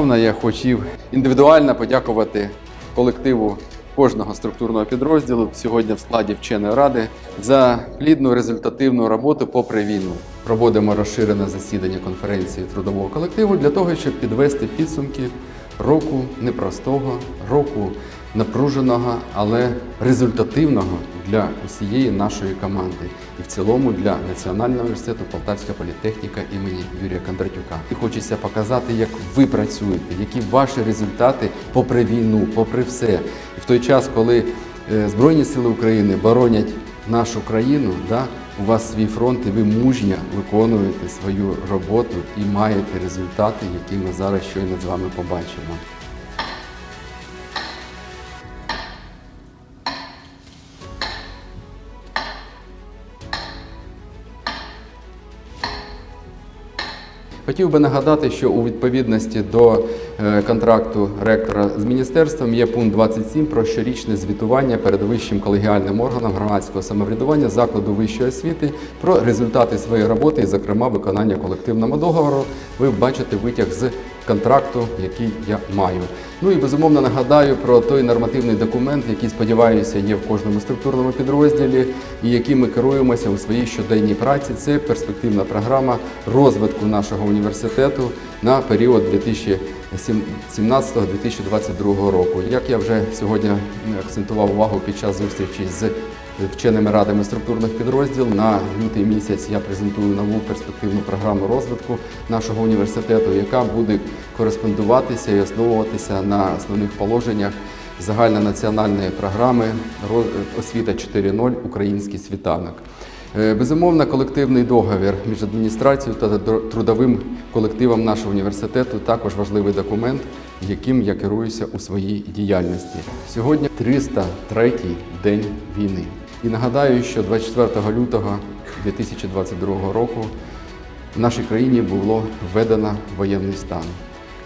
безумовно, я хотів індивідуально подякувати колективу кожного структурного підрозділу сьогодні в складі вченої ради за плідну результативну роботу попри війну. Проводимо розширене засідання конференції трудового колективу для того, щоб підвести підсумки року непростого, року напруженого, але результативного для усієї нашої команди і в цілому для Національного університету Полтавська політехніка імені Юрія Кондратюка. І хочеться показати, як ви працюєте, які ваші результати попри війну, попри все. І в той час, коли е, Збройні сили України боронять нашу країну, да, у вас свій фронт, і ви мужньо виконуєте свою роботу і маєте результати, які ми зараз щойно з вами побачимо. Хотів би нагадати, що у відповідності до е, контракту ректора з міністерством є пункт 27 про щорічне звітування перед вищим колегіальним органом громадського самоврядування закладу вищої освіти про результати своєї роботи і, зокрема, виконання колективного договору. Ви бачите витяг з контракту, який я маю. Ну і безумовно нагадаю про той нормативний документ, який сподіваюся є в кожному структурному підрозділі, і яким ми керуємося у своїй щоденній праці. Це перспективна програма розвитку нашого університету на період 2017-2022 року. Як я вже сьогодні акцентував увагу під час зустрічі з вченими радами структурних підрозділів. На лютий місяць я презентую нову перспективну програму розвитку нашого університету, яка буде кореспондуватися і основуватися на основних положеннях загальнонаціональної програми «Роз- освіта 4.0 Український світанок. Е, Безумовно, колективний договір між адміністрацією та трудовим колективом нашого університету також важливий документ, яким я керуюся у своїй діяльності. Сьогодні 303-й день війни. І нагадаю, що 24 лютого 2022 року в нашій країні було введено воєнний стан.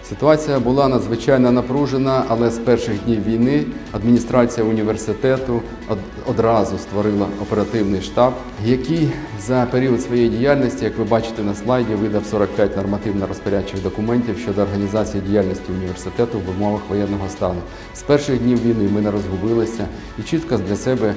Ситуація була надзвичайно напружена, але з перших днів війни адміністрація університету од- одразу створила оперативний штаб, який за період своєї діяльності, як ви бачите на слайді, видав 45 нормативно-розпорядчих документів щодо організації діяльності університету в умовах воєнного стану. З перших днів війни ми не розгубилися і чітко для себе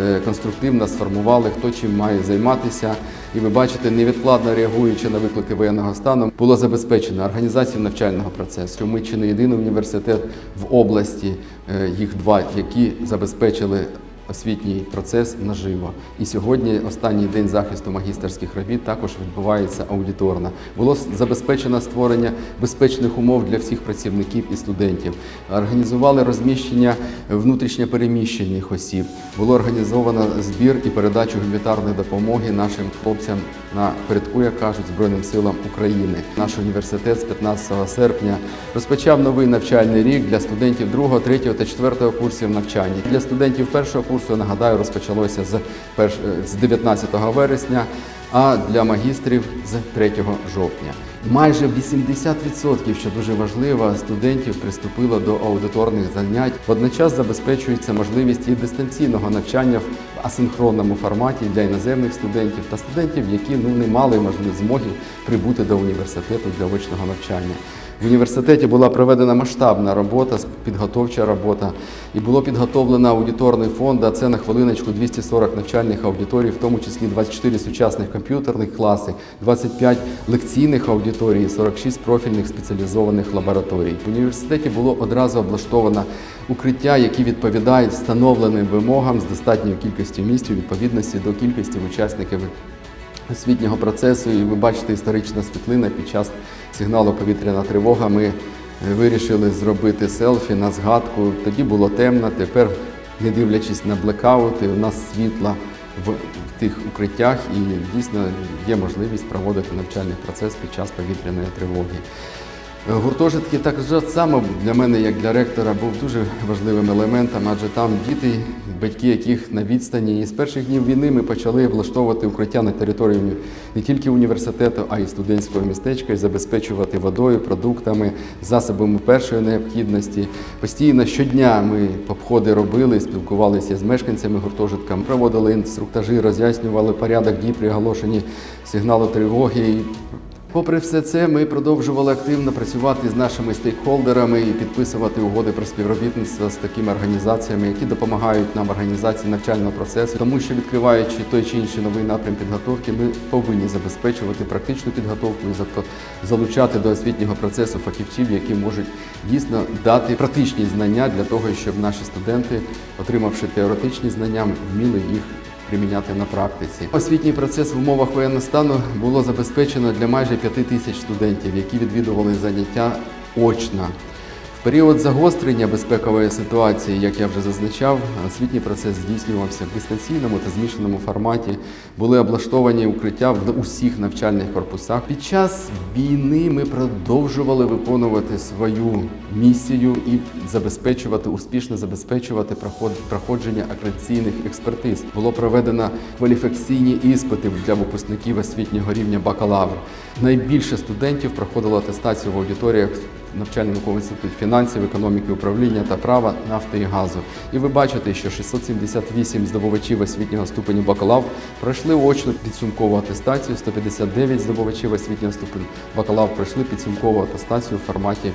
е, конструктивно сформували, хто чим має займатися. І ви бачите, невідкладно реагуючи на виклики воєнного стану, було забезпечено організацію навчального процесу. Ми чи не єдиний університет в області, е, їх два, які забезпечили освітній процес наживо. І сьогодні останній день захисту магістерських робіт також відбувається аудиторно. Було забезпечено створення безпечних умов для всіх працівників і студентів. Організували розміщення внутрішньопереміщених осіб. Було організовано збір і передачу гуманітарної допомоги нашим хлопцям на передку, як кажуть, Збройним силам України. Наш університет з 15 серпня розпочав новий навчальний рік для студентів 2, 3 та 4 курсів навчання. Для студентів першого курсу, нагадаю, розпочалося з, перш... з 19 вересня, а для магістрів з 3 жовтня. Майже 80%, що дуже важливо, студентів приступило до аудиторних занять. Водночас забезпечується можливість і дистанційного навчання в асинхронному форматі для іноземних студентів та студентів, які ну не мали можливо змоги прибути до університету для очного навчання. В університеті була проведена масштабна робота, підготовча робота, і було підготовлено аудиторний фонд. А це на хвилиночку 240 навчальних аудиторій, в тому числі 24 сучасних комп'ютерних класи, 25 лекційних аудиторій, 46 профільних спеціалізованих лабораторій. В університеті було одразу облаштовано укриття, які відповідають встановленим вимогам з достатньою кількістю місць у відповідності до кількості учасників освітнього процесу. І ви бачите історична світлина під час сигналу повітряна тривога. Ми е, вирішили зробити селфі на згадку. Тоді було темно. Тепер, не дивлячись на блекаути, у нас світла в, в тих укриттях, і дійсно є можливість проводити навчальний процес під час повітряної тривоги. Е, Гуртожитки так само для мене, як для ректора, був дуже важливим елементом, адже там діти, батьки яких на відстані. І з перших днів війни ми почали облаштовувати укриття на території не тільки університету, а й студентського містечка і забезпечувати водою, продуктами, засобами першої необхідності. Постійно щодня ми обходи робили, спілкувалися з мешканцями гуртожитками, проводили інструктажі, роз'яснювали порядок дій при оголошенні сигналу тривоги. Попри все це, ми продовжували активно працювати з нашими стейкхолдерами і підписувати угоди про співробітництво з такими організаціями, які допомагають нам організації навчального процесу, тому що відкриваючи той чи інший новий напрям підготовки, ми повинні забезпечувати практичну підготовку і залучати до освітнього процесу фахівців, які можуть дійсно дати практичні знання для того, щоб наші студенти, отримавши теоретичні знання, вміли їх приміняти на практиці. Освітній процес в умовах воєнного стану було забезпечено для майже п'яти тисяч студентів, які відвідували заняття очно. Період загострення безпекової ситуації, як я вже зазначав, освітній процес здійснювався в дистанційному та змішаному форматі. Були облаштовані укриття в усіх навчальних корпусах. Під час війни ми продовжували виконувати свою місію і забезпечувати успішно забезпечувати проход- проходження акредитаційних експертиз. Було проведено кваліфікаційні іспити для випускників освітнього рівня бакалавр. Найбільше студентів проходило атестацію в аудиторіях навчально-науковий інститут фінансів, економіки, управління та права, нафти і газу. І ви бачите, що 678 здобувачів освітнього ступеню бакалав пройшли очну підсумкову атестацію, 159 здобувачів освітнього ступеню бакалав пройшли підсумкову атестацію в форматі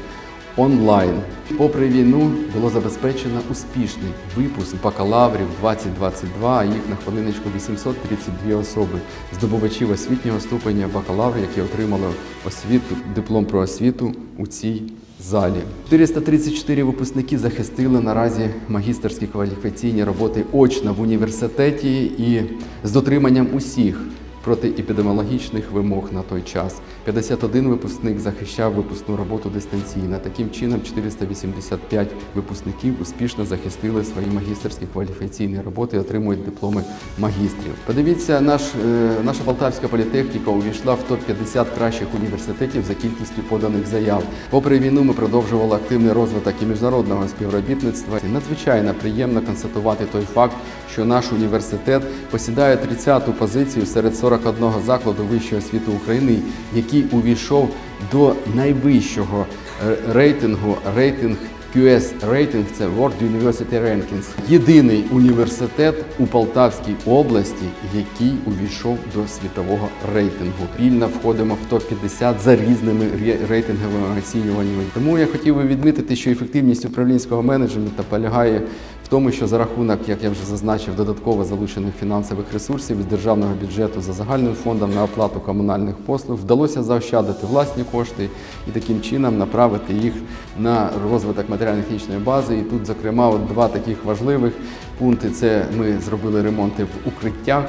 онлайн. Попри війну було забезпечено успішний випуск бакалаврів 2022, а їх на хвилиночку 832 особи, здобувачів освітнього ступеня бакалавра, які отримали освіту, диплом про освіту у цій залі. 434 випускники захистили наразі магістерські кваліфікаційні роботи очно в університеті і з дотриманням усіх протиепідеміологічних вимог на той час. 51 випускник захищав випускну роботу дистанційно. Таким чином, 485 випускників успішно захистили свої магістерські кваліфікаційні роботи і отримують дипломи магістрів. Подивіться, наш, е, наша Полтавська політехніка увійшла в топ-50 кращих університетів за кількістю поданих заяв. Попри війну, ми продовжували активний розвиток і міжнародного співробітництва. Надзвичайно приємно констатувати той факт, що наш університет посідає 30-ту позицію серед 41 закладу вищої освіти України, який увійшов до найвищого е, рейтингу рейтинг QS Rating – це World University Rankings. Єдиний університет у Полтавській області, який увійшов до світового рейтингу. Вільно входимо в топ-50 за різними ре- рейтинговими оцінюваннями. Тому я хотів би відмітити, що ефективність управлінського менеджменту полягає в тому, що за рахунок, як я вже зазначив, додатково залучених фінансових ресурсів з державного бюджету за загальним фондом на оплату комунальних послуг вдалося заощадити власні кошти і таким чином направити їх на розвиток матеріально-технічної бази. І тут, зокрема, от два таких важливих пункти: це ми зробили ремонти в укриттях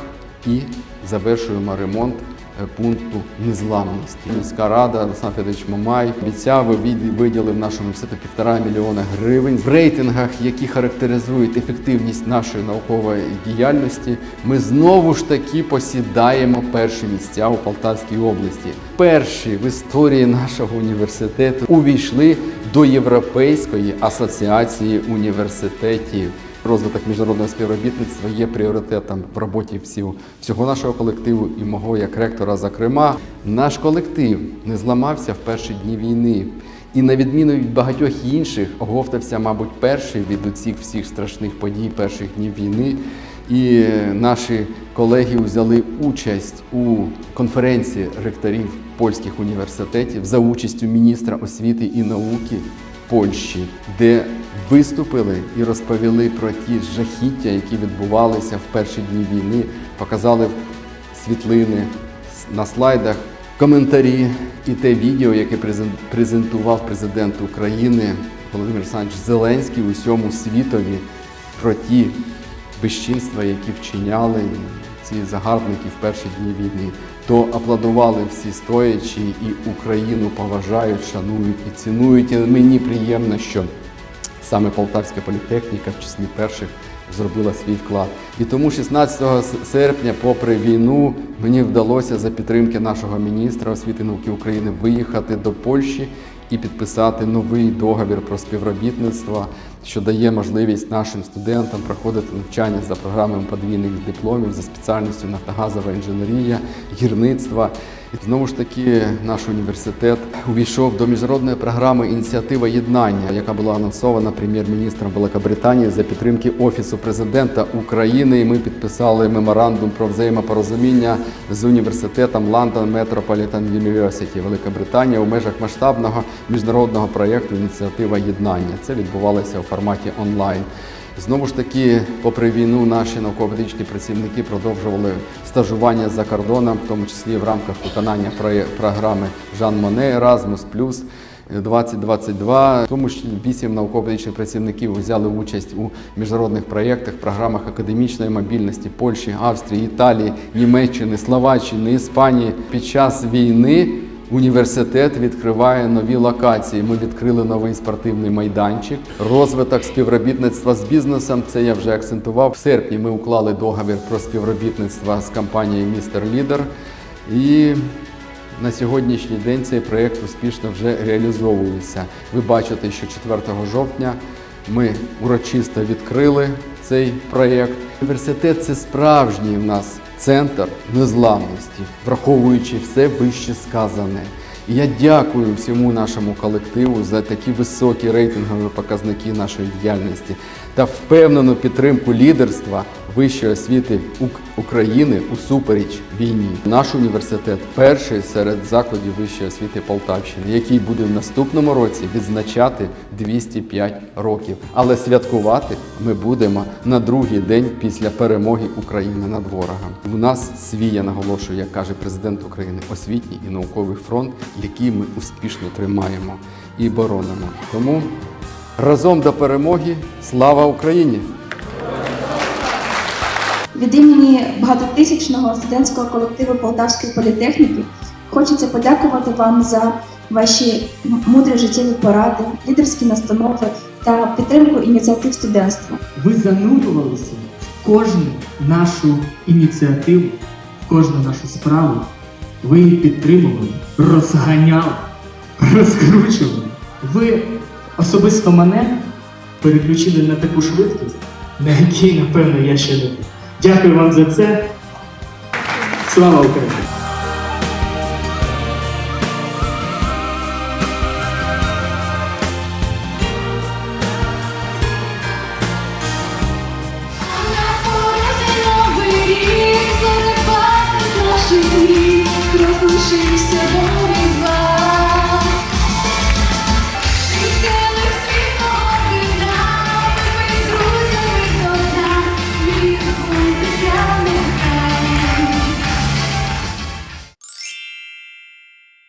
і завершуємо ремонт пункту незламності. Міська рада Олександр Федорович Мамай обіцяв виділив нашому університету півтора мільйона гривень. В рейтингах, які характеризують ефективність нашої наукової діяльності, ми знову ж таки посідаємо перші місця у Полтавській області. Перші в історії нашого університету увійшли до Європейської асоціації університетів. Розвиток міжнародного співробітництва є пріоритетом в роботі всього, всього нашого колективу і мого як ректора. Зокрема, наш колектив не зламався в перші дні війни. І на відміну від багатьох інших, оговтався, мабуть, перший від цих всіх страшних подій перших днів війни. І наші колеги взяли участь у конференції ректорів польських університетів за участю міністра освіти і науки Польщі, де виступили і розповіли про ті жахіття, які відбувалися в перші дні війни, показали світлини на слайдах, коментарі і те відео, яке презентував президент України Володимир Олександрович Зеленський усьому світові про ті безчинства, які вчиняли ці загарбники в перші дні війни, то аплодували всі стоячи і Україну поважають, шанують і цінують. І мені приємно, що саме Полтавська політехніка в числі перших зробила свій вклад. І тому 16 серпня, попри війну, мені вдалося за підтримки нашого міністра освіти і науки України виїхати до Польщі і підписати новий договір про співробітництво, що дає можливість нашим студентам проходити навчання за програмами подвійних дипломів за спеціальністю нафтогазова інженерія, гірництва. І знову ж таки, наш університет увійшов до міжнародної програми Ініціатива єднання, яка була анонсована прем'єр-міністром Великобританії за підтримки Офісу президента України. І ми підписали меморандум про взаємопорозуміння з університетом London Metropolitan University Великобританія у межах масштабного міжнародного проєкту Ініціатива єднання. Це відбувалося у форматі онлайн. Знову ж таки, попри війну, наші науково-педагогічні працівники продовжували стажування за кордоном, в тому числі в рамках виконання програми Жан Моне Erasmus Плюс 2022. В тому ж вісім науково-педагогічних працівників взяли участь у міжнародних проєктах, програмах академічної мобільності Польщі, Австрії, Італії, Німеччини, Словаччини, Іспанії. Під час війни Університет відкриває нові локації. Ми відкрили новий спортивний майданчик. Розвиток співробітництва з бізнесом. Це я вже акцентував. В серпні ми уклали договір про співробітництво з компанією Містер Лідер. І на сьогоднішній день цей проєкт успішно вже реалізовується. Ви бачите, що 4 жовтня ми урочисто відкрили цей проєкт. Університет це справжній в нас центр незламності, враховуючи все вище сказане. І я дякую всьому нашому колективу за такі високі рейтингові показники нашої діяльності та впевнену підтримку лідерства вищої освіти Ук- України усупереч війні. Наш університет перший серед закладів вищої освіти Полтавщини, який буде в наступному році відзначати 205 років. Але святкувати ми будемо на другий день після перемоги України над ворогом. У нас свій, я наголошую, як каже президент України, освітній і науковий фронт, який ми успішно тримаємо і боронимо. Тому разом до перемоги, слава Україні! Від імені багатотисячного студентського колективу Полтавської політехніки хочеться подякувати вам за ваші мудрі життєві поради, лідерські настанови та підтримку ініціатив студентства. ви занурювалися в кожну нашу ініціативу, в кожну нашу справу. Ви її підтримували, розганяли, розкручували. Ви особисто мене переключили на таку швидкість, на якій, напевно, я ще не. Дякую вам за це. Слава Україні!